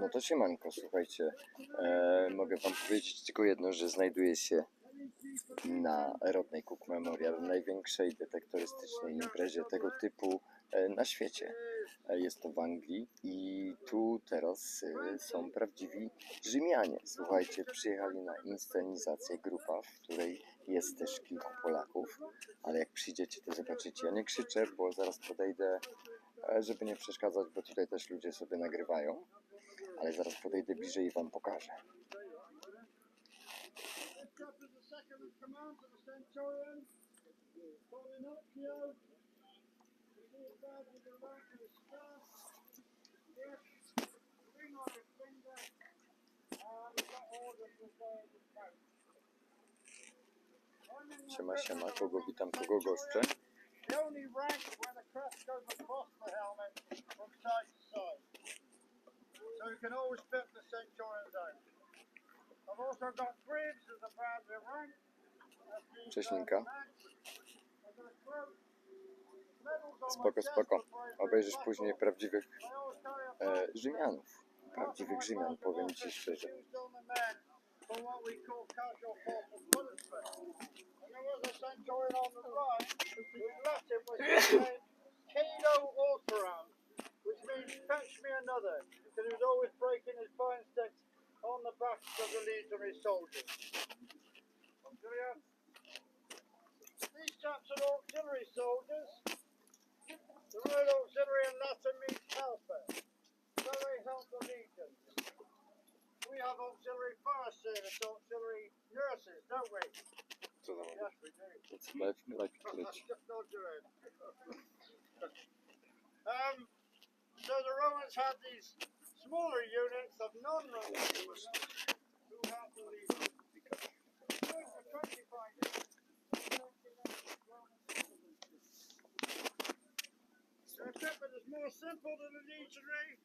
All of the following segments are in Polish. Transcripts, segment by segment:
No to siemanko, słuchajcie. E, mogę wam powiedzieć tylko jedno, że znajduję się na Rodney Cook Memorial, największej detektorystycznej imprezie tego typu e, na świecie. E, jest to w Anglii i tu teraz e, są prawdziwi Rzymianie. Słuchajcie, przyjechali na inscenizację grupa, w której jest też kilku Polaków, ale jak przyjdziecie to zobaczycie. Ja nie krzyczę, bo zaraz podejdę, żeby nie przeszkadzać, bo tutaj też ludzie sobie nagrywają. Ale zaraz podejdę bliżej i wam pokażę. Siema, siema, kogo witam, kogo goszczę? Rank the crest goes across the helmet from side to side. So you can always fit the Centurion's out. I've also got Briggs as a bronze rank. Cześć, Spoko, spoko. Obejrzysz później prawdziwych e, Rzymianów. Prawdziwych Rzymian, powiem ci szczerze. For what which means fetch me another, because he was always breaking his fine sticks on the backs of the legionary soldiers. Auxilia. These chaps are auxiliary soldiers. The word auxiliary in Latin means helper. So they help the legion. We have auxiliary fire service, auxiliary nurses, don't we? Yes, we do. It's life, life kleć. Just nod your um, so the Romans had these smaller units of non-Roman soldiers who. Good for 25 years. Their equipment is more simple than the legionary.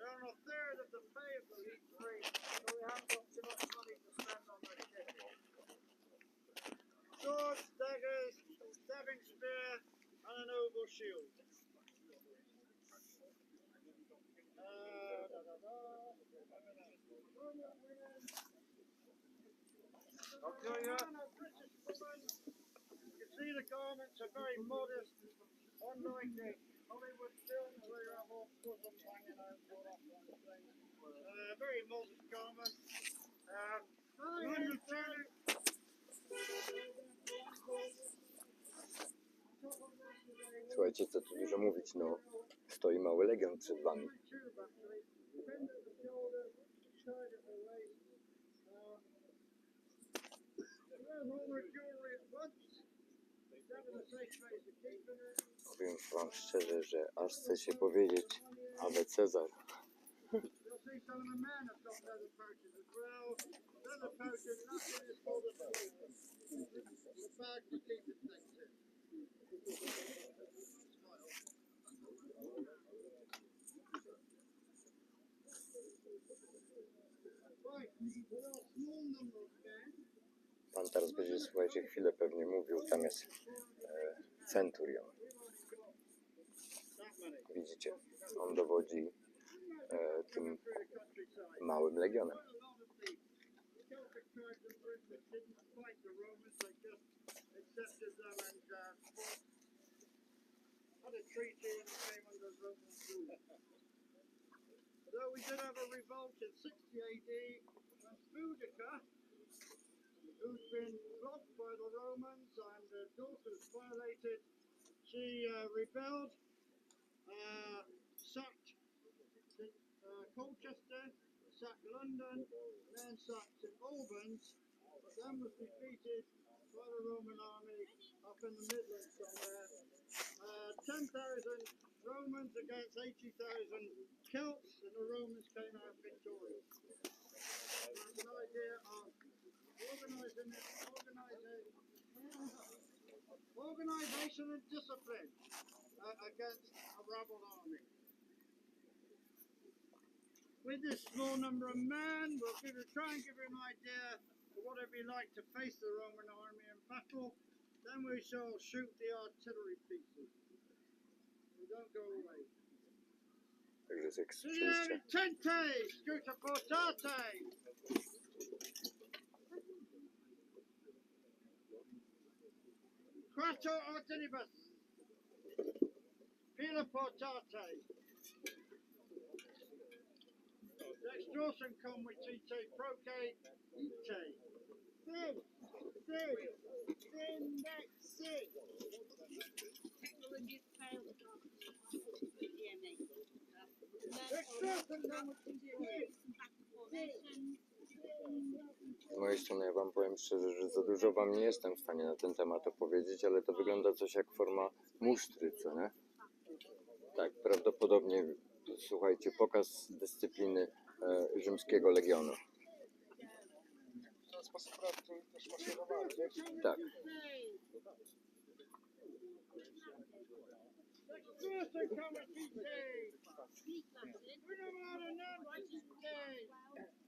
They're on a third of the pay of the legionary, Okay, yeah. You can see the garments are very modest, unlike Hollywood films where you have all bosoms hanging out all that kind of thing. Uh, very modest garment. Um, Słuchajcie, co tu dużo mówić, no. Stoi mały legion przed wami. Powiem wam szczerze, że aż chce się powiedzieć Ave Cezar. Pan teraz będzie, słuchajcie, chwilę pewnie mówił, tam jest Centurion. Widzicie, on dowodzi e, tym małym legionem. Though we did have a revolt in 60 AD Boudicca, who's been flogged by the Romans and her daughters violated, she uh, rebelled, uh, sacked uh, Colchester, sacked London, then sacked St Albans, but then was defeated by the Roman army up in the Midlands somewhere. Uh, 10,000 Romans against 80,000 Celts, and the Romans came out victorious. That's an idea of organization and discipline uh, against a rebel army. With this small number of men, we'll give you, try and give you an idea of what it'd be like to face the Roman army in battle. Then we shall shoot the artillery pieces. We don't go away. Jak słyszeliście. Tente, Scooter Portate. Quattro Ordinibus. Pila Portate. Next Dawson come with TT Procade ET. Sin, sin, sin, next sin. Next Dawson come with TT. Mojej strony ja wam powiem szczerze, że za dużo wam nie jestem w stanie na ten temat opowiedzieć, ale to wygląda coś jak forma musztry, co nie? Tak, prawdopodobnie, słuchajcie, pokaz dyscypliny e, rzymskiego legionu. Tak. Dawson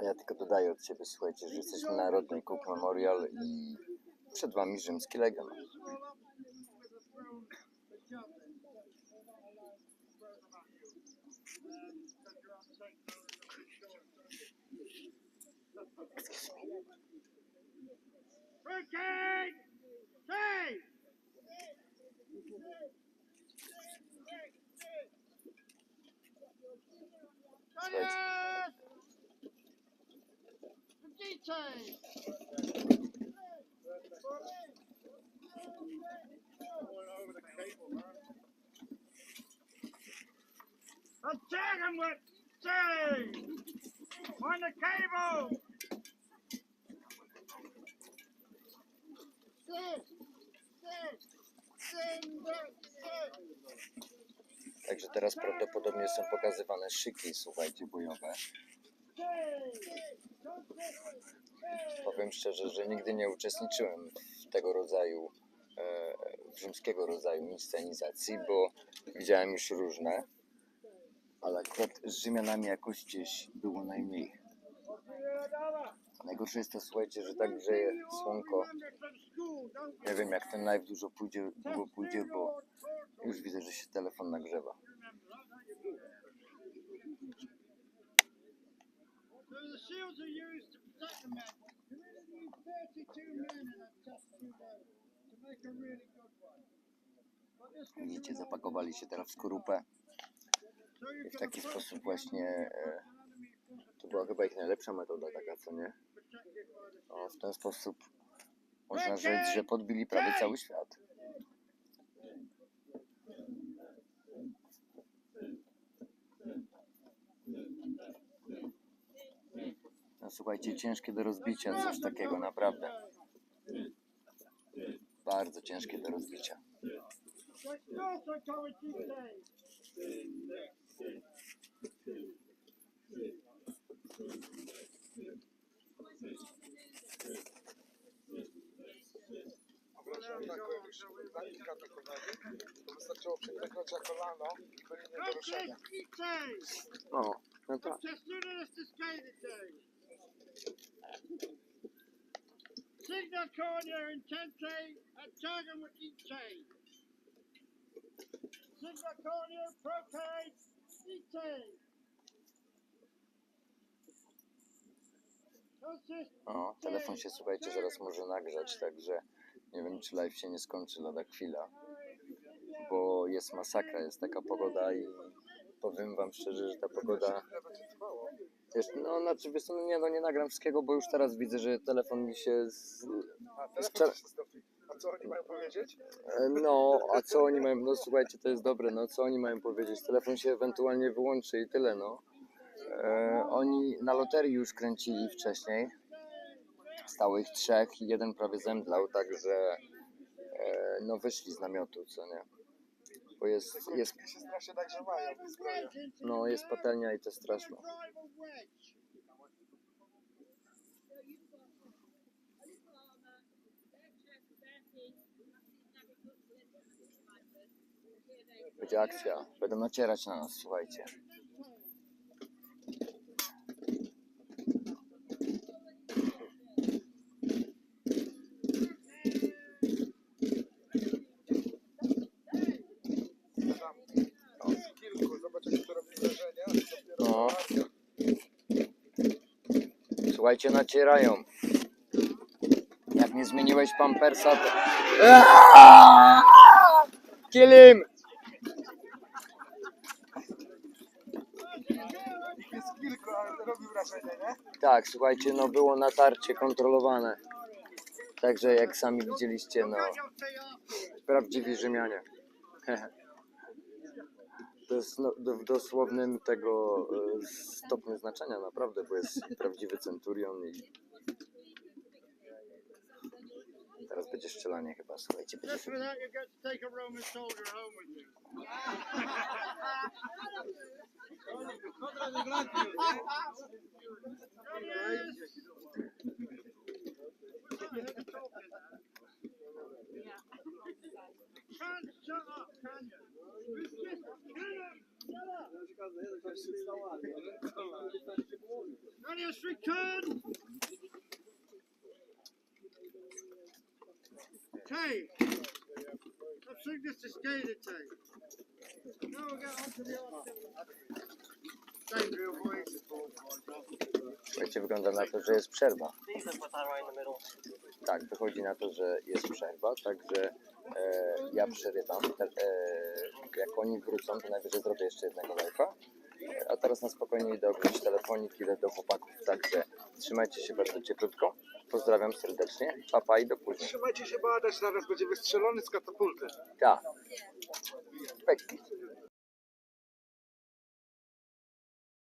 a ja tylko dodaję od siebie, słuchajcie, że jesteśmy na Rodney Memorial i przed wami rzymski legion. First of Attack him with Say! On the cable! Teraz prawdopodobnie są pokazywane szyki, słuchajcie, bojowe. Powiem szczerze, że nigdy nie uczestniczyłem w tego rodzaju, e, w rzymskiego rodzaju inscenizacji, bo widziałem już różne, ale akurat z Rzymianami jakoś gdzieś było najmniej. Najgorsze jest to, słuchajcie, że tak grzeje słonko. Nie wiem, jak ten live dużo pójdzie, długo pójdzie, bo już widzę, że się telefon nagrzewa. So the shields are used to protect the men. You really need 32 men in a test tube to make a really good one. Widzicie, zapakowali się teraz w skorupę i w taki sposób właśnie, e, to była chyba ich najlepsza metoda taka, co nie? O, w ten sposób można rzec, że podbili prawie cały świat. No słuchajcie, ciężkie do rozbicia coś takiego, naprawdę. Bardzo ciężkie do rozbicia. To wystarczyło przekroczyć kolano i do ruszenia. No tak. Testimonies to skate day. Signa Corner and Target with Ite. Signa Corner, Procade, Ite. Consist O, telefon się, słuchajcie, zaraz może nagrzać, także nie wiem, czy live się nie skończy lada chwila, bo jest masakra, jest taka pogoda i powiem wam szczerze, że ta pogoda? Wiesz, no, znaczy, wiesz, no nie, no nie nagram wszystkiego, bo już teraz widzę, że telefon mi się, z, A telefon stopi. A co oni mają powiedzieć? e, no, a co oni mają, no słuchajcie, to jest dobre, no, co oni mają powiedzieć, telefon się ewentualnie wyłączy i tyle, no. E, oni na loterii już kręcili wcześniej, stało ich trzech i jeden prawie zemdlał, także e, no wyszli z namiotu, co nie. Bo jest, jest, się strasznie nagrzewają te zbroje. no, jest patelnia i to jest straszne. Będzie akcja. Będą nacierać na nas, słuchajcie. Słuchajcie, nacierają. Jak nie zmieniłeś pampersa, to... Aaaa! Kill him! Ich jest kilku, ale to robi wrażenie, nie? Tak, słuchajcie, no było natarcie kontrolowane. Także jak sami widzieliście, no prawdziwi Rzymianie. To jest no, w dosłownym tego e, stopniu znaczenia naprawdę, bo jest prawdziwy centurion i teraz będzie strzelanie chyba, słuchajcie, będzie Just Daniels return! Tay! I've seen this wygląda na to, że jest przerwa. Tak, wychodzi na to, że jest przerwa, także e, ja przerywam. Te, e, jak oni wrócą, to najwyżej zrobię jeszcze jednego live'a. E, A teraz na spokojnie idę oglądać telefonik, idę do chłopaków, także trzymajcie się bardzo cieplutko. Pozdrawiam serdecznie, papa i do później. Trzymajcie się, bo Adaś zaraz będzie wystrzelony z katapulty. Tak. Peki.